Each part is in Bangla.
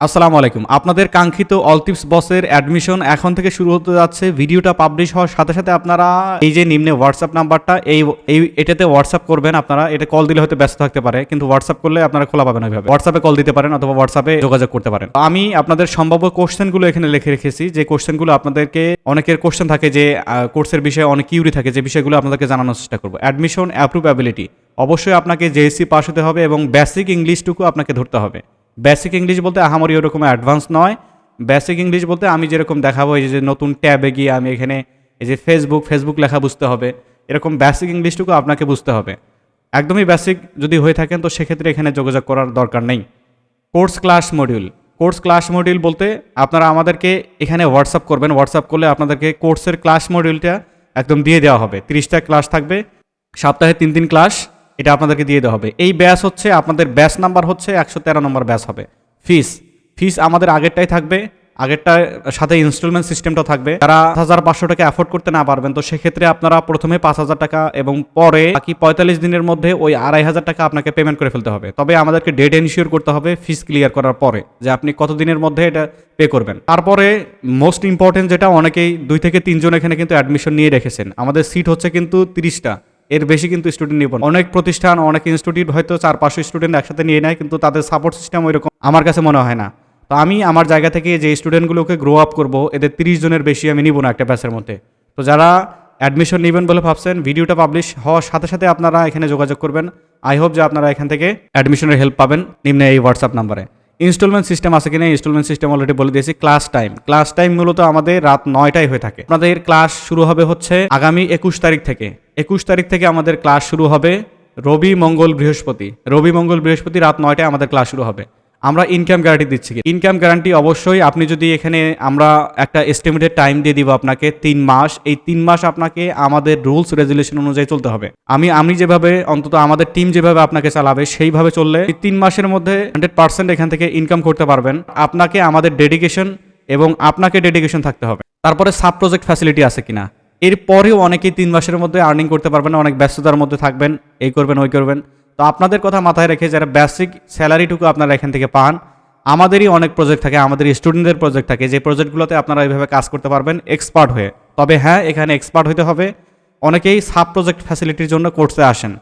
আসসালামু আলাইকুম। আপনাদের কাঙ্ক্ষিত অলটিপস বসের অ্যাডমিশন এখন থেকে শুরু হতে যাচ্ছে। ভিডিওটা পাবলিশ হওয়ার সাথে সাথে আপনারা এই যে নিম্নে হোয়াটসঅ্যাপ নাম্বারটা, এই এই, এটাতে হোয়াটসঅ্যাপ করবেন আপনারা। এটা কল দিলে হয়তো ব্যস্ত থাকতে পারে, কিন্তু হোয়াটসঅ্যাপ করলে আপনারা খোলা পাবেন ওইভাবে। হোয়াটসঅ্যাপে কল দিতে পারেন অথবা হোয়াটসঅ্যাপে যোগাযোগ করতে পারেন। আমি আপনাদের সম্ভাব্য কোশ্চেনগুলো এখানে লিখে রেখেছি। যে কোশ্চেনগুলো আপনাদেরকে, অনেকের কোশ্চেন থাকে যে কোর্সের বিষয়ে অনেক কিউরি থাকে, যে বিষয়গুলো আপনাদেরকে জানানোর চেষ্টা করব। অ্যাডমিশন অ্যাপ্রুভেবিলিটি অবশ্যই আপনাকে জেএসসি পাস হতে হবে এবং বেসিক ইংলিশটুকু আপনাকে ধরতে হবে। বেসিক ইংলিশ বলতে আহামরি ওরকম অ্যাডভান্স নয়। বেসিক ইংলিশ বলতে আমি যেরকম দেখাবো, এই যে নতুন ট্যাবে গিয়ে আমি এখানে, এই যে ফেসবুক ফেসবুক লেখা বুঝতে হবে। এরকম বেসিক ইংলিশটুকু আপনাকে বুঝতে হবে। একদমই বেসিক যদি হয়ে থাকেন, তো সেক্ষেত্রে এখানে যোগাযোগ করার দরকার নেই। Course class module course class module বলতে আপনারা আমাদেরকে এখানে হোয়াটসঅ্যাপ করবেন। হোয়াটসঅ্যাপ করলে আপনাদেরকে কোর্সের ক্লাস মডিউলটা একদম দিয়ে দেওয়া হবে। তিরিশটা ক্লাস থাকবে। সপ্তাহে তিন তিন ক্লাস এটা আপনাদেরকে দিয়ে দেওয়া হবে। এই ব্যাস হচ্ছে, আপনাদের ব্যাস নাম্বার হচ্ছে একশো তেরো নম্বর ব্যাস হবে। ফিস ফিস আমাদের আগেরটাই থাকবে, আগেরটার সাথে ইনস্টলমেন্ট সিস্টেমটা থাকবে। যারা হাজার পাঁচশো টাকা অ্যাফোর্ড করতে না পারবেন, তো সেক্ষেত্রে আপনারা প্রথমে পাঁচ হাজার টাকা এবং পরে বাকি পঁয়তাল্লিশ দিনের মধ্যে ওই আড়াই হাজার টাকা আপনাকে পেমেন্ট করে ফেলতে হবে। তবে আমাদেরকে ডেট এনশিওর করতে হবে ফিস ক্লিয়ার করার পরে, যে আপনি কত দিনের মধ্যে এটা পে করবেন। তারপরে মোস্ট ইম্পর্টেন্ট যেটা, অনেকেই দুই থেকে তিনজন এখানে কিন্তু অ্যাডমিশন নিয়ে রেখেছেন। আমাদের সিট হচ্ছে কিন্তু তিরিশটা। এর বেশি কিন্তু স্টুডেন্ট নিব অনেক প্রতিষ্ঠান, অনেক ইনস্টিটিউট হয়তো চার, পাঁচশো স্টুডেন্ট একসাথে নিয়ে নেয়, কিন্তু তাদের সাপোর্ট সিস্টেম ওইরকম আমার কাছে মনে হয় না। তো আমি আমার জায়গা থেকে যে স্টুডেন্টগুলোকে গ্রো আপ করব, এদের তিরিশ জনের বেশি আমি নিব না একটা ব্যাচের মধ্যে। তো যারা অ্যাডমিশন নেবেন বলে ভাবছেন ভিডিওটা পাবলিশ হওয়ার সাথে সাথে আপনারা এখানে যোগাযোগ করবেন। আই হোপ যে আপনারা এখান থেকে অ্যাডমিশনের হেল্প পাবেন। নিম্নে এই হোয়াটসঅ্যাপ নাম্বারে ইনস্টলমেন্ট সিস্টেম আছে কিনা, ইনস্টলমেন্ট সিস্টেম অলরেডি বলে দিয়েছি ক্লাস টাইম ক্লাস টাইম মূলত আমাদের রাত নয়টায় হয়ে থাকে। আপনাদের ক্লাস শুরু হবে হচ্ছে আগামী একুশ তারিখ থেকে। একুশ তারিখ থেকে আমাদের ক্লাস শুরু হবে রবি, মঙ্গল, বৃহস্পতি। রবি, মঙ্গল, বৃহস্পতি রাত নয়টায় আমাদের ক্লাস শুরু হবে। আমরা ইনকাম গ্যারান্টি দিচ্ছি ইনকাম গ্যারান্টি অবশ্যই আপনি যদি এখানে আমরা একটা এস্টিমেটেড টাইম দিয়ে দিব আপনাকে, তিন মাস, এই তিন মাস আপনাকে আমাদের রুলস রেজুলেশন অনুযায়ী চলতে হবে। আমি আমি যেভাবে, অন্তত আমাদের টিম যেভাবে আপনাকে চালাবে, সেইভাবে চললে এই তিন মাসের মধ্যে হান্ড্রেড পার্সেন্ট এখান থেকে ইনকাম করতে পারবেন। আপনাকে আমাদের ডেডিকেশন এবং আপনাকে ডেডিকেশন থাকতে হবে। তারপরে সাব প্রজেক্ট ফ্যাসিলিটি আছে কিনা? এরপরেও অনেকেই তিন মাসের মধ্যে আর্নিং করতে পারবেন অনেক ব্যস্ততার মধ্যে থাকবেন, এই করবেন, ওই করবেন। তো আপনাদের কথা মাথায় রেখে যারা বেসিক স্যালারিটুকু আপনারা এখান থেকে পান, আমাদেরই অনেক প্রজেক্ট থাকে, আমাদের স্টুডেন্টদের প্রজেক্ট থাকে, যে প্রজেক্টগুলোতে আপনারা এইভাবে কাজ করতে পারবেন এক্সপার্ট হয়ে। তবে হ্যাঁ এখানে এক্সপার্ট হতে হবে। অনেকেই সাব প্রজেক্ট ফ্যাসিলিটির জন্য কোর্সে আসেন।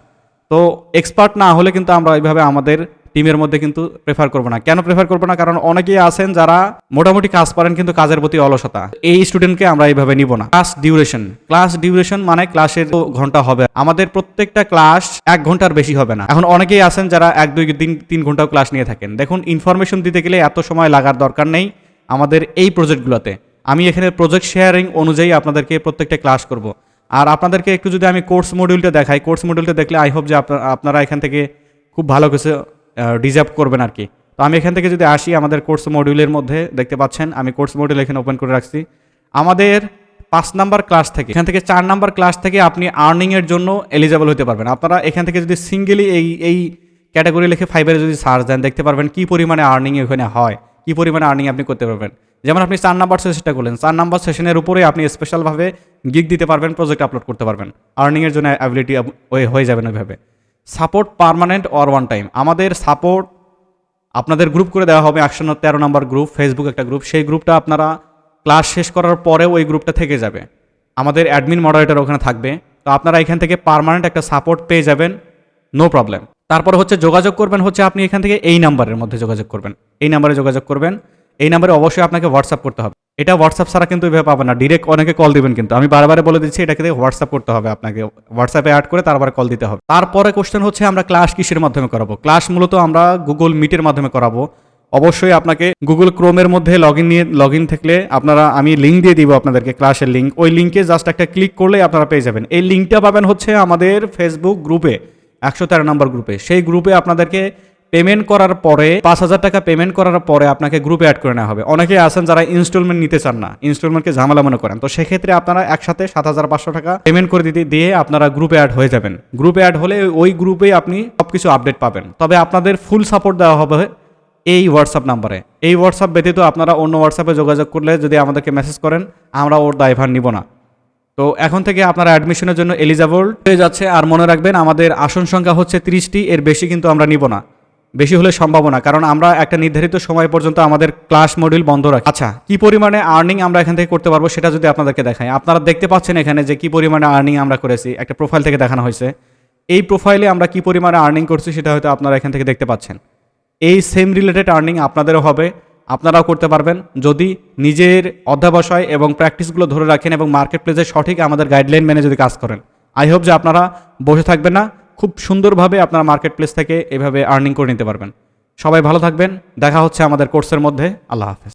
তো এক্সপার্ট না হলে কিন্তু আমরা এইভাবে আমাদের টিমের মধ্যে কিন্তু প্রেফার করব না। কেন প্রেফার করব না? কারণ অনেকেই আছেন যারা মোটামুটি কাজ পারেন কিন্তু কাজের প্রতি অলসতা। এই স্টুডেন্টকে আমরা এইভাবে নিব না। ক্লাস ডিউরেশন ক্লাস ডিউরেশন মানে ক্লাসের ঘণ্টা হবে। আমাদের প্রত্যেকটা ক্লাস এক ঘণ্টার বেশি হবে না। এখন অনেকেই আছেন যারা এক, দুই দিন তিন ঘন্টাও ক্লাস নিয়ে থাকেন। দেখুন ইনফরমেশন দিতে গেলে এত সময় লাগার দরকার নেই আমাদের এই প্রজেক্টগুলোতে আমি এখানে প্রজেক্ট শেয়ারিং অনুযায়ী আপনাদেরকে প্রত্যেকটা ক্লাস করব। আর আপনাদেরকে একটু যদি আমি কোর্স মডিউলটা দেখাই কোর্স মডিউলটা দেখলে আই হোপ যে আপনা- আপনারা এখান থেকে খুব ভালো কিছু রিজার্ভ করবেন আর কি। তো আমি এখান থেকে যদি আসি, আমাদের কোর্স মডিউলের মধ্যে, দেখতে পাচ্ছেন, আমি কোর্স মডিউল এখানে ওপেন করে রাখছি। আমাদের পাঁচ নাম্বার ক্লাস থেকে, এখান থেকে চার নাম্বার ক্লাস থেকে আপনি আর্নিংয়ের জন্য এলিজেবল হতে পারবেন। আপনারা এখান থেকে যদি সিঙ্গেলি এই এই ক্যাটাগরি লিখে ফাইবারে যদি সার্চ দেন, দেখতে পারবেন কী পরিমাণে আর্নিং এখানে হয়, কি পরিমাণে আর্নিং আপনি করতে পারবেন। যেমন আপনি চার নাম্বার সেশনটা করলেন, চার নাম্বার সেশনের উপরে আপনি স্পেশালভাবে গিগ দিতে পারবেন প্রজেক্ট আপলোড করতে পারবেন। আর্নিংয়ের জন্য অ্যাবিলিটি হয়ে যাবেন ওইভাবে। Support permanent or one time. আমাদের সাপোর্ট আপনাদের গ্রুপ করে দেওয়া হবে একশো তেরো নম্বর গ্রুপ ফেসবুক একটা গ্রুপ। সেই গ্রুপটা আপনারা ক্লাস শেষ করার পরেও ওই গ্রুপটা থেকে যাবে। আমাদের অ্যাডমিন মডারেটর ওখানে থাকবে। তো আপনারা এখান থেকে পারমানেন্ট একটা সাপোর্ট পেয়ে যাবেন। নো প্রবলেম তারপরে হচ্ছে যোগাযোগ করবেন হচ্ছে আপনি এখান থেকে এই নাম্বারের মধ্যে যোগাযোগ করবেন। এই নাম্বারে যোগাযোগ করবেন। এই নাম্বারে অবশ্যই আপনাকে হোয়াটসঅ্যাপ করতে হবে। এটা হোয়াটসঅ্যাপ ছাড়া কিন্তু এভাবে পাবেন না। ডিরেক্ট অনেকে কল দিবেন কিন্তু। আমি বারবার বলে দিচ্ছি, এটাকে হোয়াটসঅ্যাপ করতে হবে আপনাকে। হোয়াটসঅ্যাপে অ্যাড করে তারপরে কল দিতে হবে। তারপরে কোশ্চেন হচ্ছে, আমরা ক্লাস কিসের মাধ্যমে করাবো? ক্লাস মূলত আমরা গুগল মিটের মাধ্যমে করাবো। অবশ্যই আপনাকে গুগল ক্রোমের মধ্যে লগ ইন নিয়ে লগ ইন থাকলে আপনারা, আমি লিঙ্ক দিয়ে দিব আপনাদেরকে ক্লাসের লিঙ্ক ওই লিঙ্কে জাস্ট একটা ক্লিক করলেই আপনারা পেয়ে যাবেন। এই লিঙ্কটা পাবেন হচ্ছে আমাদের ফেসবুক গ্রুপে একশো তেরো নম্বর গ্রুপে সেই গ্রুপে আপনাদেরকে পেমেন্ট করার পরে, পাঁচ হাজার টাকা পেমেন্ট করার পরে আপনাকে গ্রুপে অ্যাড করে নেওয়া হবে। অনেকে আছেন যারা ইনস্টলমেন্ট নিতে চান না ইনস্টলমেন্টকে ঝামেলা মনে করেন। তো সেক্ষেত্রে আপনারা একসাথে সাত হাজার পাঁচশো টাকা পেমেন্ট করে দিতে, দিয়ে আপনারা গ্রুপে অ্যাড হয়ে যাবেন। গ্রুপে অ্যাড হলে ওই গ্রুপে আপনি সব কিছু আপডেট পাবেন। তবে আপনাদের ফুল সাপোর্ট দেওয়া হবে এই হোয়াটসঅ্যাপ নাম্বারে এই হোয়াটসঅ্যাপ ব্যতীত আপনারা অন্য হোয়াটসঅ্যাপে যোগাযোগ করলে যদি আমাদেরকে মেসেজ করেন, আমরা ওর দায়ভার নিব না। তো এখন থেকে আপনারা অ্যাডমিশনের জন্য এলিজাবল হয়ে যাচ্ছে। আর মনে রাখবেন, আমাদের আসন সংখ্যা হচ্ছে তিরিশটি, এর বেশি কিন্তু আমরা নিব না। বেশি হলে সম্ভাবনা কারণ আমরা একটা নির্ধারিত সময় পর্যন্ত আমাদের ক্লাস মডিউল বন্ধ রাখি। আচ্ছা কি পরিমাণে আর্নিং আমরা এখান থেকে করতে পারব সেটা যদি আপনাদেরকে দেখাই। আপনারা দেখতে পাচ্ছেন এখানে যে কি পরিমাণে আর্নিং আমরা করেছি, একটা প্রোফাইল থেকে দেখানো হয়েছে। এই প্রোফাইলে আমরা কি পরিমাণে আর্নিং করছি সেটা হয়তো আপনারা এখান থেকে দেখতে পাচ্ছেন। এই সেম রিলেটেড আর্নিং আপনাদেরও হবে, আপনারাও করতে পারবেন। যদি নিজের অধ্যাবসায় এবং প্র্যাকটিসগুলো ধরে রাখেন এবং মার্কেট প্লেসে সঠিক আমাদের গাইডলাইন মেনে যদি কাজ করেন। আই হোপ যে আপনারা বসে থাকবেন না। খুব সুন্দরভাবে আপনারা মার্কেট প্লেস থেকে এভাবে আর্নিং করে নিতে পারবেন। সবাই ভালো থাকবেন। দেখা হচ্ছে আমাদের কোর্সের মধ্যে। আল্লাহ হাফেজ।